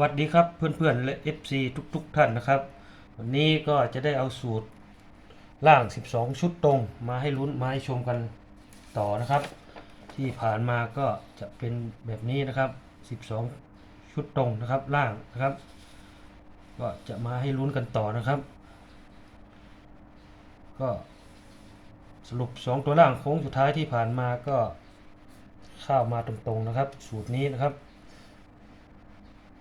วัสดีครับเพื่อนๆและ FC ทุกๆท่านนะครับ วันนี้ก็จะได้เอาสูตรล่าง 12 ชุดตรงมาให้ลุ้นมาให้ชมกันต่อนะครับ ที่ผ่านมาก็จะเป็นแบบนี้นะครับ 12 ชุดตรงนะครับล่างนะครับ ก็จะมาให้ลุ้นกันต่อนะครับ ก็สรุป 2 ตัวล่างโค้งสุดท้ายที่ผ่านมาก็เข้ามาตรงๆนะครับ สูตรนี้นะครับ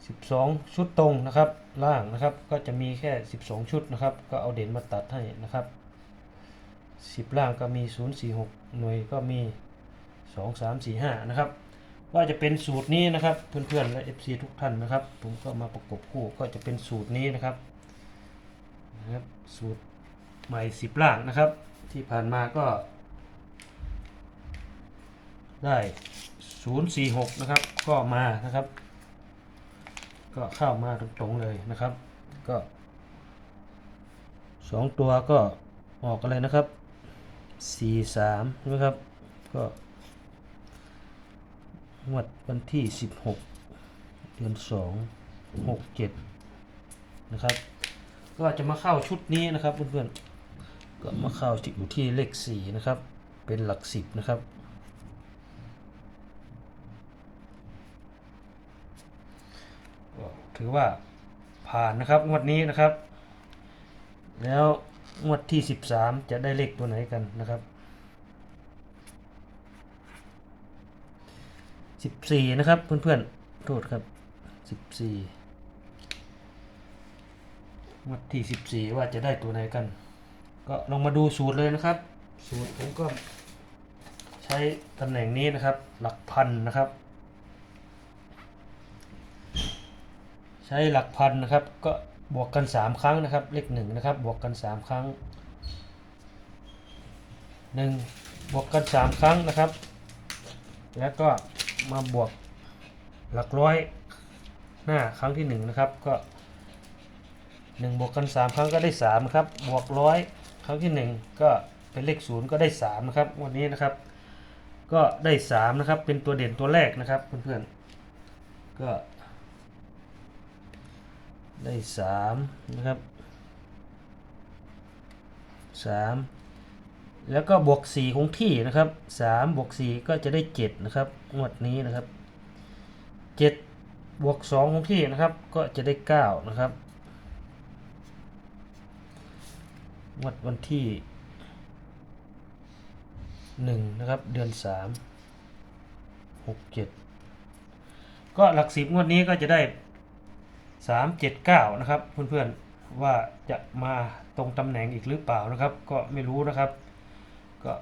12 ชุดตรงนะครับ ล่างนะครับ ก็จะมีแค่ 12 ชุดนะครับ ก็เอาเด่นมาตัดให้นะครับ 10 ล่างก็มี 046 หน่วยก็มี 2 3 4 5 นะครับ ว่าจะเป็นสูตรนี้นะครับ เพื่อนๆ และ FC ทุกท่านนะครับ ผมก็มาประกบคู่ก็จะเป็นสูตรนี้นะครับนะครับสูตรใหม่ 10 ล่างนะครับ ที่ผ่านมาก็ได้ 046 นะครับ ก็มานะครับ ก็เข้ามาตรงๆเลยนะครับ ก็สองตัวก็ออกอะไรนะครับสี่สามใช่ไหมครับ ก็งวดวันที่สิบหกเดือนสองหกเจ็ดนะครับ ก็จะมาเข้าชุดนี้นะครับเพื่อนๆก็มาเข้าอยู่ที่เลขสี่นะครับ เป็นหลักสิบนะครับ ก็ ถือว่าผ่านนะครับงวดนี้นะครับ แล้วงวดที่ 13 จะได้เลขตัวไหนกันนะครับ 14 นะครับเพื่อนๆโทษครับ 14งวดที่ 14 ว่าจะได้ตัวไหนกัน ก็ลองมาดูสูตรเลยนะครับ สูตรผมก็ใช้ตำแหน่งนี้นะครับ หลักพันนะครับ ช้หลักพันนะครับ ก็บวกกัน 3 ครั้งนะครับ เลขหนึ่งนะครับ บวกกัน 3 ครั้ง 1 บวกกัน 3 ครั้งนะครับ แล้วก็มาบวกหลักร้อยหน้าครั้งที่1นะครับ ก็1บวกกัน 3 ครั้งก็ได้3นะครับ บวกร้อยครั้งที่ 1 ก็เป็นเลข0ก็ได้3นะครับ วันนี้นะครับ ก็ได้3นะครับ เป็นตัวเด่นตัวแรกนะครับเพื่อนๆ ก็ ได้สามนะครับสามแล้วก็บวกสี่คงที่นะครับสามบวกสี่ก็จะได้เจ็ดนะครับงวดนี้นะครับเจ็ดบวกสองคงที่นะครับก็จะได้เก้านะครับงวดวันที่หนึ่งนะครับเดือนสามหกเจ็ดก็หลักสิบงวดนี้ก็จะได้ สามเจ็ดเก้านะครับเพื่อนๆว่าจะมาตรงตำแหน่งอีกหรือเปล่านะครับ ก็ไม่รู้นะครับ ก็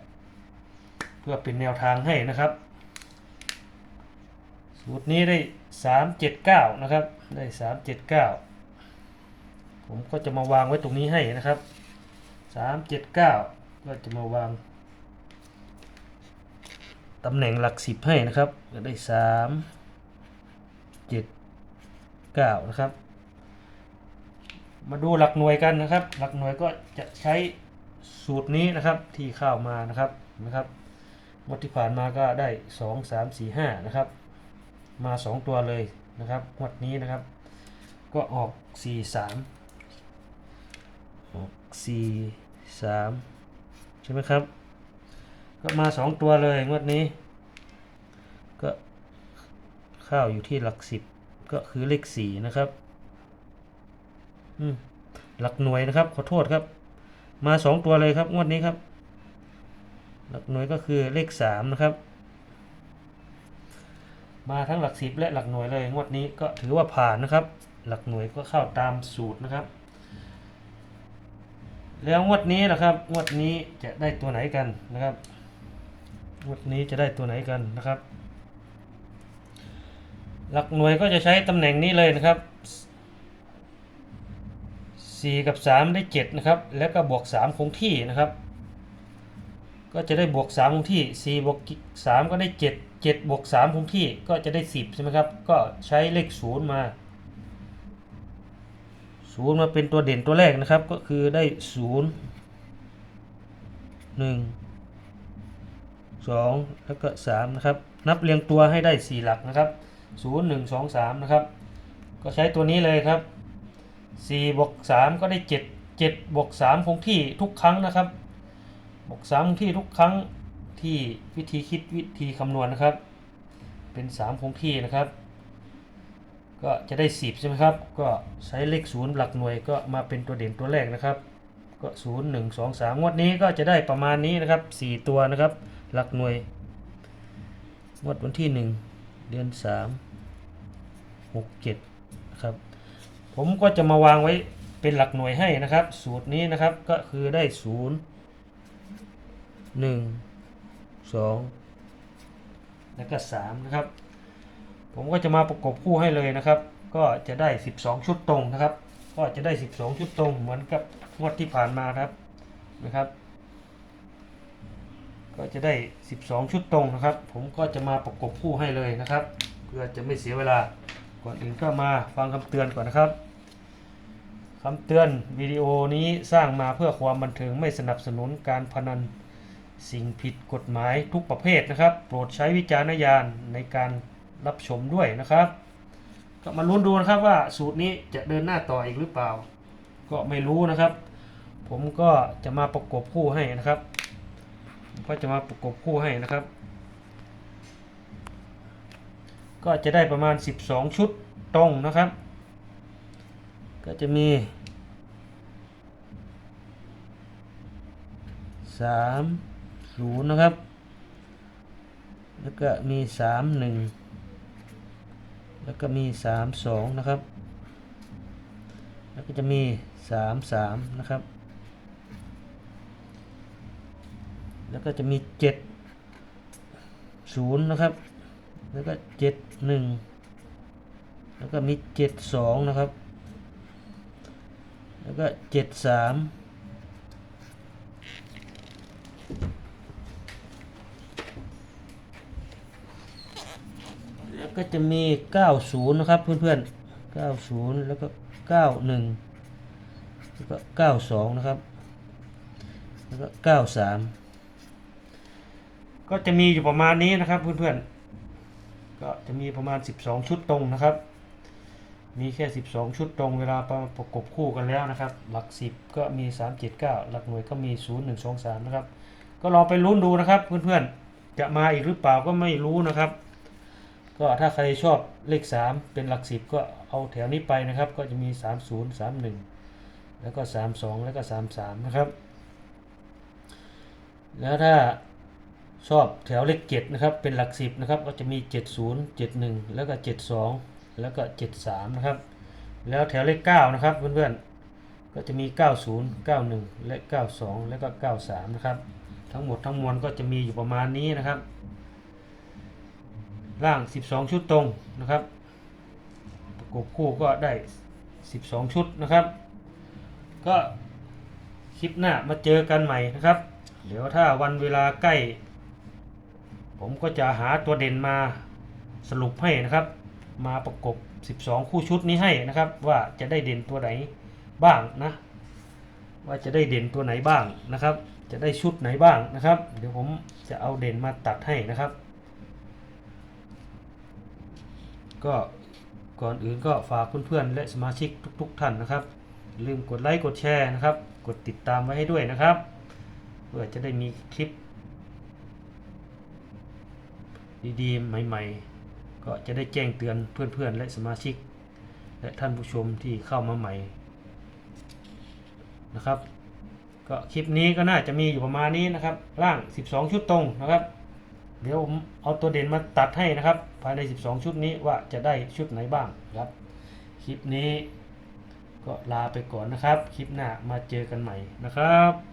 เพื่อเป็นแนวทางให้นะครับ สูตรนี้ได้สามเจ็ดเก้านะครับ ได้สามเจ็ดเก้าผมก็จะมาวางไว้ตรงนี้ให้นะครับสามเจ็ดเก้าก็จะมาวางตำแหน่งหลักสิบให้นะครับก็ได้สามเจ็ด 9 นะครับ มาดูหลักหน่วยกันนะครับ หลักหน่วยก็จะใช้สูตรนี้นะครับที่เข้ามานะครับนะครับงวดที่ผ่านมาก็ได้ 2 3 4 5นะครับ มา 2 ตัวเลยนะครับงวดนี้นะครับ ก็ออก 4 3 ออก 4 3 ใช่ไหมครับ ก็มา 2 ตัวเลยงวดนี้ ก็เข้าอยู่ที่หลักสิบ ก็คือเลขสี่นะครับอืมหลักหน่วยนะครับ ขอโทษครับ มาสองตัวเลยครับงวดนี้ครับ หลักหน่วยก็คือเลขสามนะครับ มาทั้งหลักสิบและหลักหน่วยเลยงวดนี้ก็ถือว่าผ่านนะครับ หลักหน่วยก็เข้าตามสูตรนะครับ แล้วงวดนี้นะครับ งวดนี้จะได้ตัวไหนกันนะครับ งวดนี้จะได้ตัวไหนกันนะครับ หลักหน่วยก็จะใช้ตำแหน่งนี้เลยนะครับ 4 กับ 3 ได้ 7 นะครับ แล้วก็บวก 3 คงที่นะครับ ก็จะได้บวก 3 คงที่ 4 บวก 3 ก็ได้ 7 7 บวก 3 คงที่ก็จะได้ 10 ใช่ไหมครับ ก็ใช้เลข 0 มา0มาเป็นตัวเด่นตัวแรกนะครับก็คือได้0 1 2แล้วก็3นะครับ นับเรียงตัวให้ได้4หลักนะครับ 0 1 2 3 นะครับ ก็ใช้ตัวนี้เลยครับ4บวก3ก็ได้ 7 7บวก3คงที่ทุกครั้งนะครับบวก3คงที่ทุกครั้งที่วิธีคิดวิธีคำนวณนะครับ เป็น 3 คงที่นะครับ ก็จะได้ 10 ใช่ไหมครับ ก็ใช้เลข0หลักหน่วยก็มาเป็นตัวเด่นตัวแรกนะครับ ก็ 0 1 2 3 งวดนี้ก็จะได้ประมาณนี้นะครับ 4 ตัวนะครับ หลักหน่วยงวดวันที่ 1 เดือน3 6 7ครับ ผมก็จะมาวางไว้เป็นหลักหน่วยให้นะครับ สูตรนี้นะครับก็คือได้0 1 2แล้วก็3นะครับ ผมก็จะมาประกบคู่ให้เลยนะครับ ก็จะได้12ชุดตรงนะครับ ก็จะได้12ชุดตรงเหมือนกับงวดที่ผ่านมาครับนะครับ ก็จะได้ 12 ชุดตรงนะครับ ผมก็จะมาประกบคู่ให้เลยนะครับ เพื่อจะไม่เสียเวลา ก่อนอื่นก็มาฟังคำเตือนก่อนนะครับคำเตือนวิดีโอนี้สร้างมาเพื่อความบันเทิงไม่สนับสนุนการพนันสิ่งผิดกฎหมายทุกประเภทนะครับ โปรดใช้วิจารณญาณในการรับชมด้วยนะครับ ก็มาลุ้นดูนะครับว่าสูตรนี้จะเดินหน้าต่ออีกหรือเปล่า ก็ไม่รู้นะครับ ผมก็จะมาประกบคู่ให้นะครับ ผมก็จะมาประกบคู่ให้นะครับ ก็จะได้ประมาณ 12 ชุดตรงนะครับ ก็จะมี 3 0 นะครับ แล้วก็มี 3 1 แล้วก็มี 3 2 นะครับ แล้วก็จะมี 3 3 นะครับ แล้วก็จะมี7 0นะครับ แล้วก็เจ็ดหนึ่งแล้วก็มีเจ็ดสองนะครับ แล้วก็เจ็ดสามแล้วก็จะมีเก้าศูนย์นะครับเพื่อนๆเก้าศูนย์แล้วก็เก้าหนึ่งแล้วก็เก้าสองนะครับ แล้วก็เก้าสาม ก็จะมีอยู่ประมาณนี้นะครับเพื่อนๆ ก็จะมีประมาณ 12 ชุดตรงนะครับ มีแค่ 12 ชุดตรงเวลาประกบคู่กันแล้วนะครับ หลัก 10 ก็มี 379 หลักหน่วยก็มี 0 1 2 3 นะครับ ก็ลองไปลุ้นดูนะครับเพื่อนๆ จะมาอีกหรือเปล่าก็ไม่รู้นะครับ ก็ถ้าใครชอบเลข 3 เป็นหลัก 10 ก็เอาแถวนี้ไปนะครับ ก็จะมี 30 31 แล้วก็ 32 แล้วก็ 33 นะครับ แล้วถ้า ชอบแถวเลขเจ็ดนะครับเป็นหลักสิบนะครับก็จะมี 70 71 แล้วก็ 72 แล้วก็ 73 นะครับ แล้วแถวเลข9นะครับเพื่อนๆก็จะมี 90 91 และ 92 แล้วก็ 93 นะครับ ทั้งหมดทั้งมวลก็จะมีอยู่ประมาณนี้นะครับร่าง 12 ชุดตรงนะครับ ประกบคู่ก็ได้ 12 ชุดนะครับ ก็คลิปหน้ามาเจอกันใหม่นะครับ เดี๋ยวถ้าวันเวลาใกล้ ผมก็จะหาตัวเด่นมาสรุปให้นะครับ มาประกบ 12 คู่ชุดนี้ให้นะครับ ว่าจะได้เด่นตัวไหนบ้างนะ ว่าจะได้เด่นตัวไหนบ้างนะครับ จะได้ชุดไหนบ้างนะครับ เดี๋ยวผมจะเอาเด่นมาตัดให้นะครับ ก็ก่อนอื่นก็ฝากเพื่อนๆและสมาชิกทุก ๆ ท่านนะครับ ลืมกดไลค์กดแชร์นะครับ กดติดตามไว้ให้ด้วยนะครับ เพื่อจะได้มีคลิป ดีๆ ใหม่ๆ ก็จะได้แจ้งเตือนเพื่อนๆ และสมาชิก และท่านผู้ชมที่เข้ามาใหม่นะครับ ก็คลิปนี้ก็น่าจะมีอยู่ประมาณนี้นะครับ ร่าง 12 ชุดตรงนะครับ เดี๋ยวผมเอาตัวเด่นมาตัดให้นะครับ ภายใน 12 ชุดนี้ว่าจะได้ชุดไหนบ้างครับ คลิปนี้ก็ลาไปก่อนนะครับ คลิปหน้ามาเจอกันใหม่นะครับ